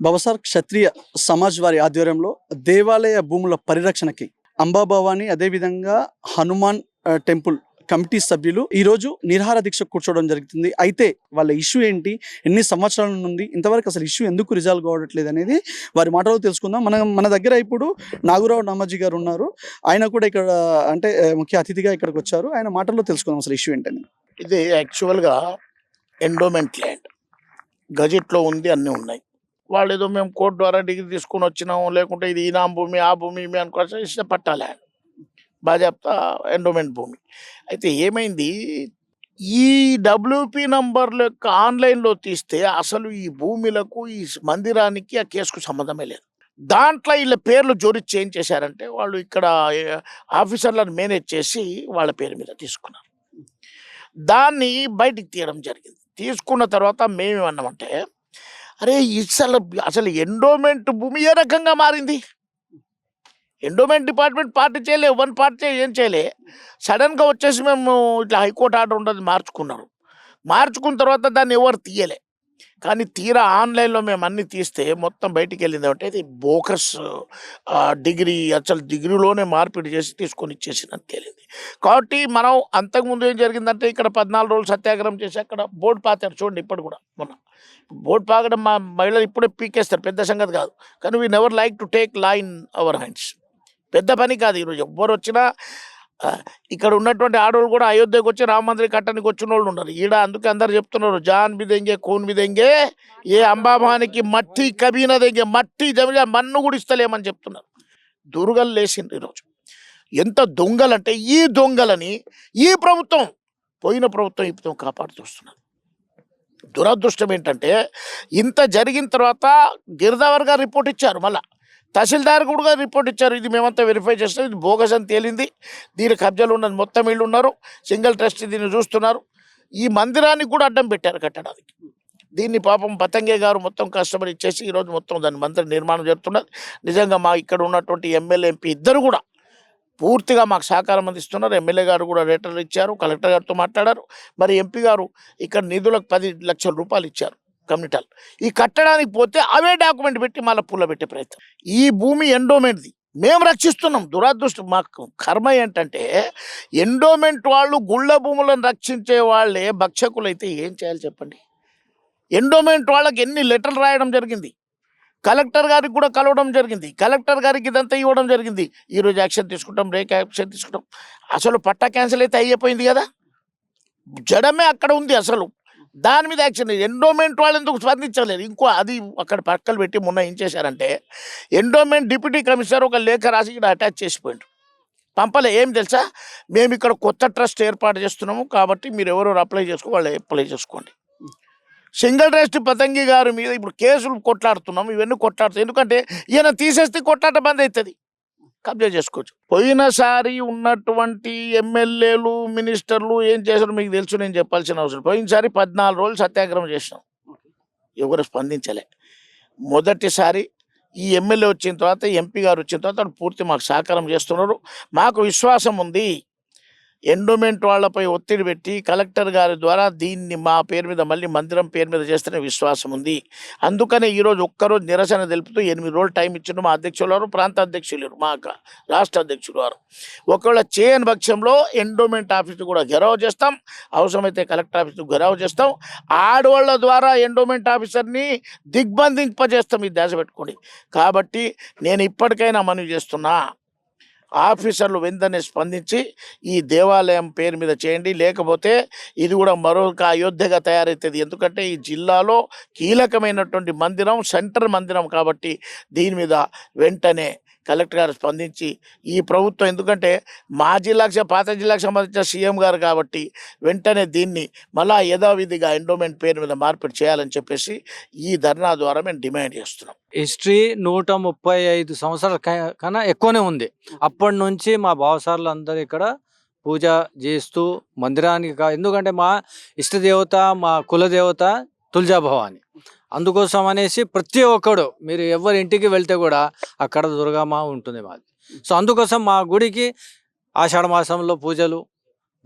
భవసార్ క్షత్రియ సమాజ్ వారి ఆధ్వర్యంలో దేవాలయ భూముల పరిరక్షణకి అంబాభవాని అదేవిధంగా హనుమాన్ టెంపుల్ కమిటీ సభ్యులు ఈరోజు నిర్హార దీక్ష కూర్చోవడం జరుగుతుంది. అయితే వాళ్ళ ఇష్యూ ఏంటి? ఎన్ని సంవత్సరాల నుండి ఇంతవరకు అసలు ఇష్యూ ఎందుకు రిజాల్వ్ కావట్లేదు అనేది వారి మాటలో తెలుసుకుందాం. మన మన దగ్గర ఇప్పుడు నాగురావు నామాజీ గారు ఉన్నారు. ఆయన కూడా ఇక్కడ అంటే ముఖ్య అతిథిగా ఇక్కడికి వచ్చారు. ఆయన మాటల్లో తెలుసుకుందాం అసలు ఇష్యూ ఏంటని. ఇది యాక్చువల్గా ఎండోమెంట్ ల్యాండ్ గజెట్లో ఉంది అన్నీ ఉన్నాయి. వాళ్ళు ఏదో మేము కోర్టు ద్వారా డిగ్రీ తీసుకొని వచ్చినాము లేకుంటే ఇది ఈనా భూమి ఆ భూమి ఇవి అనుకోవచ్చు ఇష్ట పట్టాలే. బాజాప్తా ఎండోమెంట్ భూమి. అయితే ఏమైంది? ఈ డబ్ల్యూపి నంబర్ల యొక్క ఆన్లైన్లో తీస్తే అసలు ఈ భూమిలకు ఈ మందిరానికి ఆ కేసుకు సంబంధమే లేదు. దాంట్లో వీళ్ళ పేర్లు జోడి చేంజ్ చేశారంటే వాళ్ళు ఇక్కడ ఆఫీసర్లను మేనేజ్ చేసి వాళ్ళ పేరు మీద తీసుకున్నారు. దాన్ని బయటికి తీయడం జరిగింది. తీసుకున్న తర్వాత మేమేమన్నామంటే అరే అసలు అసలు ఎండోమెంట్ భూమి ఏ రకంగా మారింది? ఎండోమెంట్ డిపార్ట్మెంట్ పార్టీ చేయలే వన్ పార్టీ ఏం చేయలే. సడన్గా వచ్చేసి మేము ఇట్లా హైకోర్టు ఆర్డర్ ఉండదు మార్చుకున్నారు. మార్చుకున్న తర్వాత దాన్ని ఎవరు తీయలే. కానీ తీరా ఆన్లైన్లో మేము అన్ని తీస్తే మొత్తం బయటికి వెళ్ళింది అంటే ఇది బోకస్ డిగ్రీ అసలు డిగ్రీలోనే మార్పిడి చేసి తీసుకొని ఇచ్చేసినట్టు తేలింది కాబట్టి మనం అంతకుముందు ఏం జరిగిందంటే ఇక్కడ పద్నాలుగు రోజులు సత్యాగ్రహం చేసి అక్కడ బోర్డు పాతారు చూడండి ఇప్పుడు కూడా మొన్న. బోర్డు పాకడం మా మహిళలు ఇప్పుడే పీకేస్తారు పెద్ద సంగతి కాదు. కానీ we never like to take line our hands పెద్ద పని కాదు ఈరోజు. ఎవ్వరు వచ్చినా ఇక్కడ ఉన్నటువంటి ఆడవాళ్ళు కూడా అయోధ్యకు వచ్చి రామ మందిరం కట్టడానికి వచ్చిన వాళ్ళు ఉన్నారు. ఈడ అందుకే అందరు చెప్తున్నారు జాన్ బిదెంగే కూన్ బిదెంగే ఏ అంబాభానికి మట్టి కబీన దెంగే మట్టి జమిగా మన్ను కూడా ఇస్తలేమని చెప్తున్నారు. దుర్గలు లేచింది ఈరోజు. ఎంత దొంగలంటే ఈ దొంగలని ఈ ప్రభుత్వం పోయిన ప్రభుత్వం ఈ ప్రభుత్వం కాపాడుతూ దురదృష్టం ఏంటంటే ఇంత జరిగిన తర్వాత గిరిదావర్ గారు రిపోర్ట్ ఇచ్చారు మళ్ళీ. తహసీల్దార్ కూడా రిపోర్ట్ ఇచ్చారు. ఇది మేమంతా వెరిఫై చేస్తాం. ఇది బోగస్ అని తేలింది. దీని కబ్జాలు ఉన్నది మొత్తం వీళ్ళు ఉన్నారు. సింగిల్ ట్రస్ట్ దీన్ని చూస్తున్నారు. ఈ మందిరానికి కూడా అడ్డం పెట్టారు కట్టడానికి. దీన్ని పాపం పతంగే గారు మొత్తం కస్టమర్ ఇచ్చేసి ఈరోజు మొత్తం దాని మందిరం నిర్మాణం జరుగుతున్నది నిజంగా మా ఇక్కడ ఉన్నటువంటి ఎమ్మెల్యే ఎంపీ ఇద్దరు కూడా పూర్తిగా మాకు సహకారం అందిస్తున్నారు. ఎమ్మెల్యే గారు కూడా లెటర్ ఇచ్చారు. కలెక్టర్ గారితో మాట్లాడారు. మరి ఎంపీ గారు ఇక్కడ నిధులకు పది లక్షల రూపాయలు ఇచ్చారు. కమ్యూనిటాలు ఈ కట్టడానికి పోతే అవే డాక్యుమెంట్ పెట్టి మళ్ళీ పుల్ల పెట్టే ప్రయత్నం. ఈ భూమి ఎండోమెంట్ది. మేము రక్షిస్తున్నాం. దురదృష్టం మాకు. కర్మ ఏంటంటే ఎండోమెంట్ వాళ్ళు గుళ్ళ భూములను రక్షించే వాళ్ళే భక్షకులు అయితే ఏం చేయాలి చెప్పండి? ఎండోమెంట్ వాళ్ళకి ఎన్ని లెటర్లు రాయడం జరిగింది? కలెక్టర్ గారికి కూడా కలవడం జరిగింది. కలెక్టర్ గారికి ఇదంతా ఇవ్వడం జరిగింది. ఈరోజు యాక్షన్ తీసుకుంటాం రేపు యాక్షన్ తీసుకుంటాం. అసలు పట్టా క్యాన్సిల్ అయితే అయిపోయింది కదా? జడమే అక్కడ ఉంది అసలు. దాని మీద యాక్షన్ ఎండోమెంట్ వాళ్ళు ఎందుకు స్పందించలేదు? ఇంకో అది అక్కడ పక్కలు పెట్టి మొన్న ఏం చేశారంటే ఎండోమెంట్ డిప్యూటీ కమిషనర్ ఒక లేఖ రాసి ఇక్కడ అటాచ్ చేసిపోయిండు పంపలే. ఏం తెలుసా? మేము ఇక్కడ కొత్త ట్రస్ట్ ఏర్పాటు చేస్తున్నాము కాబట్టి మీరు ఎవరెవరు అప్లై చేసుకో వాళ్ళు అప్లై చేసుకోండి. సింగిల్ ట్రస్ట్ పతంగి గారి మీద ఇప్పుడు కేసులు కొట్లాడుతున్నాం. ఇవన్నీ కొట్లాడుతాం. ఎందుకంటే ఈయన తీసేస్తే కొట్లాట బంద్ అవుతుంది కబ్జా చేసుకోవచ్చు. పోయినసారి ఉన్నటువంటి ఎమ్మెల్యేలు మినిస్టర్లు ఏం చేశారు మీకు తెలుసు నేను చెప్పాల్సిన అవసరం. పోయినసారి పద్నాలుగు రోజులు సత్యాగ్రహం చేసినాం. ఎవరు స్పందించలే. మొదటిసారి ఈ ఎమ్మెల్యే వచ్చిన తర్వాత ఎంపీ గారు వచ్చిన తర్వాత పూర్తి మాకు సహకారం చేస్తున్నారు. మాకు విశ్వాసం ఉంది. ఎండోమెంట్ వాళ్ళపై ఒత్తిడి పెట్టి కలెక్టర్ గారి ద్వారా దీన్ని మా పేరు మీద మళ్ళీ మందిరం పేరు మీద చేస్తేనే విశ్వాసం ఉంది. అందుకనే ఈరోజు ఒక్కరోజు నిరసన తెలుపుతూ ఎనిమిది రోజులు టైం ఇచ్చిండు మా అధ్యక్షులు వారు ప్రాంత అధ్యక్షులు మా రాష్ట్ర అధ్యక్షులు వారు. ఒకవేళ చేయని పక్షంలో ఎండోమెంట్ ఆఫీస్ కూడా గెరవ చేస్తాం. అవసరమైతే కలెక్టర్ ఆఫీస్ గెరవ చేస్తాం. ఆడవాళ్ళ ద్వారా ఎండోమెంట్ ఆఫీసర్ని దిగ్బంధింపజేస్తాం ఈ దశ పెట్టుకోండి కాబట్టి నేను ఇప్పటికైనా మనవి చేస్తున్నా ఆఫీసర్లు వెంటనే స్పందించి ఈ దేవాలయం పేరు మీద చేయండి. లేకపోతే ఇది కూడా మరొక అయోధ్యగా తయారవుతుంది ఎందుకంటే ఈ జిల్లాలో కీలకమైనటువంటి మందిరం సెంటర్ మందిరం కాబట్టి దీని మీద వెంటనే కలెక్టర్ గారు స్పందించి ఈ ప్రభుత్వం ఎందుకంటే మా జిల్లాకు పాత జిల్లాకు సంబంధించిన సీఎం గారు కాబట్టి వెంటనే దీన్ని మళ్ళా యథావిధిగా ఎండోమెంట్ పేరు మీద మార్పిడి చేయాలని చెప్పేసి ఈ ధర్నా ద్వారా మేము డిమాండ్ చేస్తున్నాం. హిస్టరీ నూట ముప్పై ఐదు సంవత్సరాల క- కన్నా ఎక్కువనే ఉంది. అప్పటి నుంచి మా బావసార్లు అందరు ఇక్కడ పూజ చేస్తూ మందిరానికి కా- ఎందుకంటే మా ఇష్టదేవత మా కులదేవత తులజా భవాని అందుకోసం అనేసి ప్రతి ఒక్కడు మీరు ఎవరి ఇంటికి వెళ్తే కూడా అక్కడ దుర్గమ్మ ఉంటుంది మాది. సో అందుకోసం మా గుడికి ఆషాఢ మాసంలో పూజలు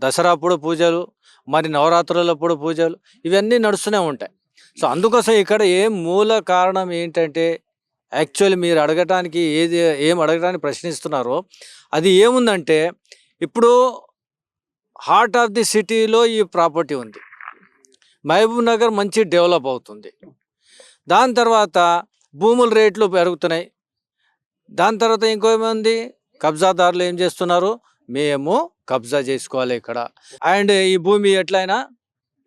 దసరా అప్పుడు పూజలు మరి నవరాత్రులప్పుడు పూజలు ఇవన్నీ నడుస్తూనే ఉంటాయి. సో అందుకోసం ఇక్కడ ఏం మూల కారణం ఏంటంటే యాక్చువల్లీ మీరు అడగటానికి ఏది ఏం అడగటానికి ప్రశ్నిస్తున్నారో అది ఏముందంటే ఇప్పుడు హార్ట్ ఆఫ్ ది సిటీలో ఈ ప్రాపర్టీ ఉంది. మహబూబ్ నగర్ మంచి డెవలప్ అవుతుంది. దాని తర్వాత భూముల రేట్లు పెరుగుతున్నాయి. దాని తర్వాత ఇంకోమంది కబ్జాదారులు ఏం చేస్తున్నారు? మేము కబ్జా చేసుకోవాలి ఇక్కడ. అండ్ ఈ భూమి ఎట్లయినా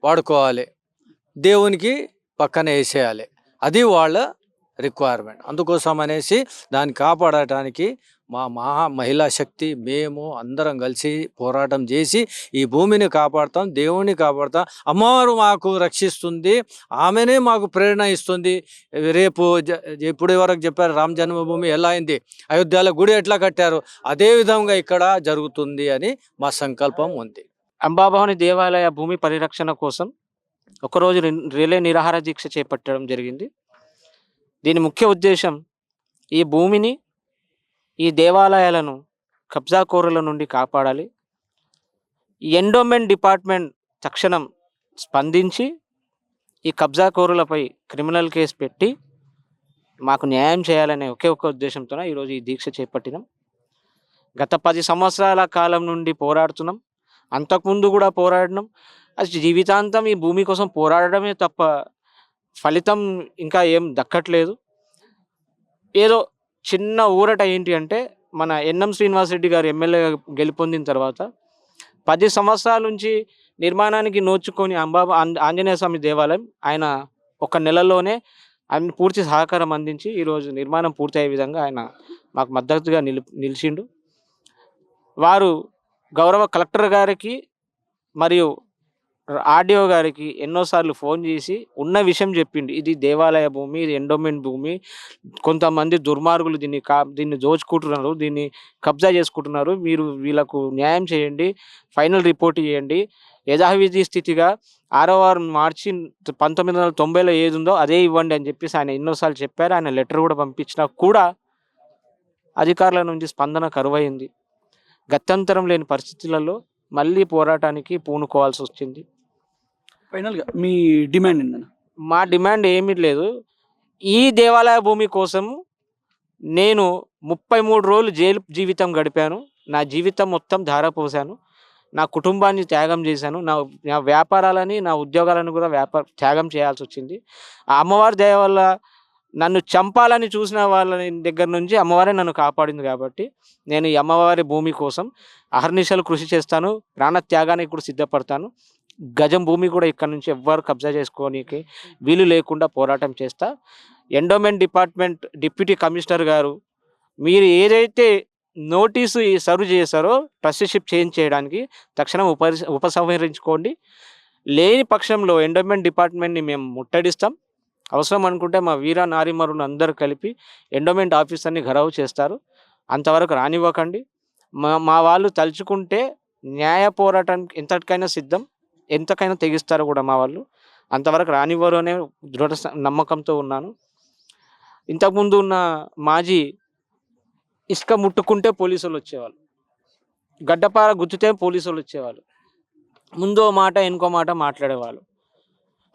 వాడుకోవాలి. దేవునికి పక్కన వేసేయాలి. అది వాళ్ళ రిక్వైర్మెంట్ అందుకోసం అనేసి దాన్ని కాపాడటానికి మా మహా మహిళా శక్తి మేము అందరం కలిసి పోరాటం చేసి ఈ భూమిని కాపాడుతాం దేవుణ్ణి కాపాడుతాం. అమ్మవారు మాకు రక్షిస్తుంది ఆమెనే మాకు ప్రేరణ ఇస్తుంది. రేపు జ- ఇప్పుడు వరకు చెప్పారు రామ జన్మభూమి ఎలా అయింది అయోధ్యలో గుడి ఎట్లా కట్టారు అదే విధంగా ఇక్కడ జరుగుతుంది అని మా సంకల్పం ఉంది. అంబాభవని దేవాలయ భూమి పరిరక్షణ కోసం ఒకరోజు రిలే నిరాహార దీక్ష చేపట్టడం జరిగింది. దీని ముఖ్య ఉద్దేశం ఈ భూమిని ఈ దేవాలయాలను కబ్జాకోరుల నుండి కాపాడాలి. ఎండోమెంట్ డిపార్ట్మెంట్ తక్షణం స్పందించి ఈ కబ్జాకోరులపై క్రిమినల్ కేసు పెట్టి మాకు న్యాయం చేయాలనే ఒకే ఒక ఉద్దేశంతో ఈరోజు ఈ దీక్ష చేపట్టినాం. గత పది సంవత్సరాల కాలం నుండి పోరాడుతున్నాం. అంతకుముందు కూడా పోరాడినాం. అది జీవితాంతం ఈ భూమి కోసం పోరాడడమే తప్ప ఫలితం ఇంకా ఏం దక్కట్లేదు. ఏదో చిన్న ఊరట ఏంటి అంటే మన ఎన్ఎం శ్రీనివాసరెడ్డి గారు ఎమ్మెల్యే గెలుపొందిన తర్వాత పది సంవత్సరాల నుంచి నిర్మాణానికి నోచుకొని అంబా ఆంజనేయ స్వామి దేవాలయం ఆయన ఒక నెలలోనే ఆయన పూర్తి సహకారం అందించి ఈరోజు నిర్మాణం పూర్తయ్యే విధంగా ఆయన మాకు మద్దతుగా నిలు నిలిచిండు. వారు గౌరవ కలెక్టర్ గారికి మరియు ఆర్డీఓ గారికి ఎన్నోసార్లు ఫోన్ చేసి ఉన్న విషయం చెప్పిండు. ఇది దేవాలయ భూమి ఇది ఎండోమెంట్ భూమి. కొంతమంది దుర్మార్గులు దీన్ని కా దీన్ని దోచుకుంటున్నారు దీన్ని కబ్జా చేసుకుంటున్నారు. మీరు వీళ్ళకు న్యాయం చేయండి ఫైనల్ రిపోర్ట్ చేయండి యథావిధి స్థితిగా ఆరో వారం మార్చి పంతొమ్మిది వందల తొంభైలో ఏది ఉందో అదే ఇవ్వండి అని చెప్పేసి ఆయన ఎన్నోసార్లు చెప్పారు. ఆయన లెటర్ కూడా పంపించినా కూడా అధికారుల నుంచి స్పందన కరువైంది. గత్యంతరం లేని పరిస్థితులలో మళ్ళీ పోరాటానికి పూనుకోవాల్సి వచ్చింది. ఫైనల్గా మీ డిమాండ్ ఏంటన్నా మా డిమాండ్ ఏమీ లేదు. ఈ దేవాలయ భూమి కోసం నేను ముప్పై మూడు రోజులు జైలు జీవితం గడిపాను. నా జీవితం మొత్తం ధారపోసాను. నా కుటుంబాన్ని త్యాగం చేశాను. నా నా వ్యాపారాలని నా ఉద్యోగాలను కూడా వ్యాపార త్యాగం చేయాల్సి వచ్చింది. ఆ అమ్మవారి దయ వల్ల నన్ను చంపాలని చూసిన వాళ్ళ దగ్గర నుంచి అమ్మవారే నన్ను కాపాడింది కాబట్టి నేను ఈ అమ్మవారి భూమి కోసం అహర్నిశలు కృషి చేస్తాను. ప్రాణ త్యాగానికి కూడా సిద్ధపడతాను. గజం భూమి కూడా ఇక్కడ నుంచి ఎవ్వరు కబ్జా చేసుకోనికి వీలు లేకుండా పోరాటం చేస్తా. ఎండోమెంట్ డిపార్ట్మెంట్ డిప్యూటీ కమిషనర్ గారు మీరు ఏదైతే నోటీసు సర్వ్ చేశారో ట్రస్టీషిప్ చేంజ్ చేయడానికి తక్షణం ఉప ఉపసంహరించుకోండి. లేని పక్షంలో ఎండోమెంట్ డిపార్ట్మెంట్ని మేము ముట్టడిస్తాం. అవసరం అనుకుంటే మా వీర నారిమరులు అందరూ కలిపి ఎండోమెంట్ ఆఫీసర్ని గరవు చేస్తారు. అంతవరకు రానివ్వకండి. మా మా వాళ్ళు తలుచుకుంటే న్యాయ పోరాటానికి ఎంతటికైనా సిద్ధం. ఎంతకైనా తెగిస్తారు కూడా మా వాళ్ళు. అంతవరకు రానివ్వరు అనే దృఢ నమ్మకంతో ఉన్నాను. ఇంతకుముందు ఉన్న మాజీ ఇసుక ముట్టుకుంటే పోలీసులు వచ్చేవాళ్ళు. గడ్డపార గుద్దితే పోలీసులు వచ్చేవాళ్ళు. ముందో మాట ఇంకో మాట మాట్లాడేవాళ్ళు.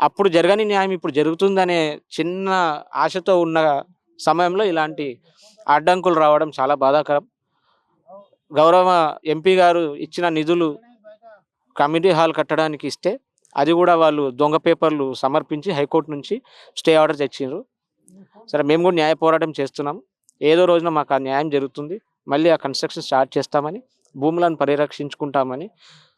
అప్పుడు జరగని న్యాయం ఇప్పుడు జరుగుతుందనే చిన్న ఆశతో ఉన్న సమయంలో ఇలాంటి అడ్డంకులు రావడం చాలా బాధాకరం. గౌరవ ఎంపీ గారు ఇచ్చిన నిధులు కమిటీ హాల్ కట్టడానికి ఇస్తే అది కూడా వాళ్ళు దొంగ పేపర్లు సమర్పించి హైకోర్టు నుంచి స్టే ఆర్డర్ తెచ్చిండ్రు. సరే మేము కూడా న్యాయ పోరాటం చేస్తున్నాం. ఏదో రోజున మాకు ఆ న్యాయం జరుగుతుంది. మళ్ళీ ఆ కన్స్ట్రక్షన్ స్టార్ట్ చేస్తామని భూములను పరిరక్షించుకుంటామని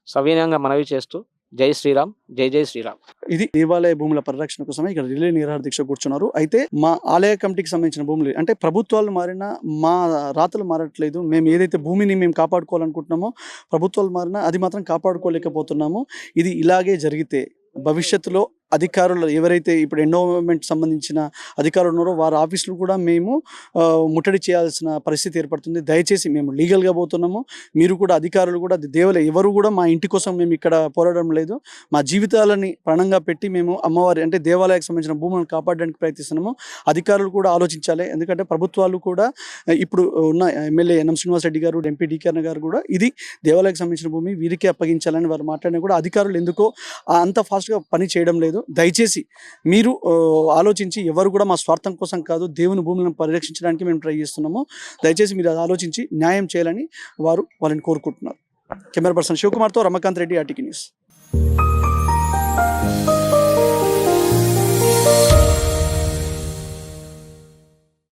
సవినయంగా మనవి చేస్తూ జై శ్రీరామ్ జై జై శ్రీరామ్. ఇది దేవాలయ భూముల పరిరక్షణ కోసమే ఇక్కడ రిలే నిరాహార దీక్ష కూర్చున్నారు. అయితే మా ఆలయ కమిటీకి సంబంధించిన భూములు అంటే ప్రభుత్వాలు మారినా మా రాతలు మారట్లేదు. మేము ఏదైతే భూమిని మేము కాపాడుకోవాలనుకుంటున్నామో ప్రభుత్వాలు మారినా అది మాత్రం కాపాడుకోలేకపోతున్నాము. ఇది ఇలాగే జరిగితే భవిష్యత్తులో అధికారులు ఎవరైతే ఇప్పుడు ఎండోమెంట్ సంబంధించిన అధికారులు ఉన్నారో వారి ఆఫీసులు కూడా మేము ముట్టడి చేయాల్సిన పరిస్థితి ఏర్పడుతుంది. దయచేసి మేము లీగల్గా పోతున్నాము. మీరు కూడా అధికారులు కూడా దేవాలయ ఎవరు కూడా మా ఇంటి కోసం మేము ఇక్కడ పోరాడడం లేదు. మా జీవితాలని ప్రాణంగా పెట్టి మేము అమ్మవారి అంటే దేవాలయానికి సంబంధించిన భూములను కాపాడడానికి ప్రయత్నిస్తున్నాము. అధికారులు కూడా ఆలోచించాలి. ఎందుకంటే ప్రభుత్వాలు కూడా ఇప్పుడు ఉన్న ఎమ్మెల్యే ఎన్ఎం శ్రీనివాసరెడ్డి గారు ఎంపీ డికేఆర్ గారు కూడా ఇది దేవాలయానికి సంబంధించిన భూమి వీరికే అప్పగించాలని వారు మాట్లాడినా కూడా అధికారులు ఎందుకో అంత ఫాస్ట్గా పని చేయడం లేదు. దయచేసి మీరు ఆలోచించి ఎవరు కూడా మా స్వార్థం కోసం కాదు దేవుని భూములను పరిరక్షించడానికి మేము ట్రై చేస్తున్నాము. దయచేసి మీరు అది ఆలోచించి న్యాయం చేయాలని వారు వాళ్ళని కోరుకుంటున్నారు. కెమెరా పర్సన్ శివకుమార్తో రమకాంత్ రెడ్డి ఆర్టీకి న్యూస్.